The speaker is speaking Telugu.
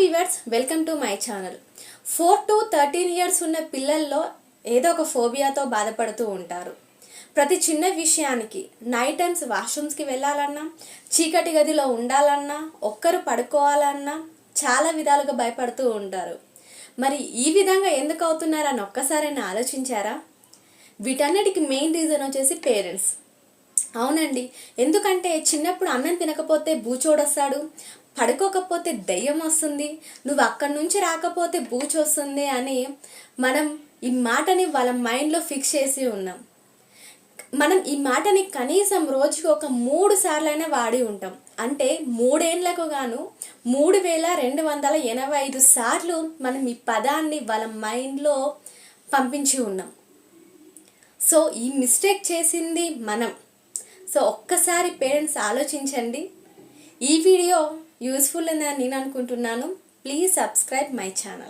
Viewers welcome to my channel four to thirteen years ఉన్న పిల్లల్లో ఏదో ఒక ఫోబియాతో బాధపడుతూ ఉంటారు. ప్రతి చిన్న విషయానికి నైట్ టైమ్స్ వాష్రూమ్స్కి వెళ్ళాలన్నా చీకటి గదిలో ఉండాలన్నా ఒక్కరు పడుకోవాలన్నా చాలా విధాలుగా భయపడుతూ ఉంటారు. మరి ఈ విధంగా ఎందుకు అవుతున్నారని ఒక్కసారైనా ఆలోచించారా? వీటన్నిటికి మెయిన్ రీజన్ వచ్చేసి పేరెంట్స్ అవునండి. ఎందుకంటే చిన్నప్పుడు అన్నం తినకపోతే బూచోడొస్తాడు పడుకోకపోతే దెయ్యం వస్తుంది నువ్వు అక్కడి నుంచి రాకపోతే బూచ్ వస్తుంది అని మనం ఈ మాటని వాళ్ళ మైండ్లో ఫిక్స్ చేసి ఉన్నాం. మనం ఈ మాటని కనీసం రోజుకి ఒక మూడు సార్లైనా వాడి ఉంటాం. అంటే మూడేండ్లకు గాను మూడు వేల రెండు వందల ఎనభై ఐదు సార్లు మనం ఈ పదాన్ని వాళ్ళ మైండ్లో పంపించి ఉన్నాం. సో ఈ మిస్టేక్ చేసింది మనం. సో ఒక్కసారి పేరెంట్స్ ఆలోచించండి. ఈ వీడియో యూస్ఫుల్ అని నేను అనుకుంటున్నాను. Please subscribe my channel.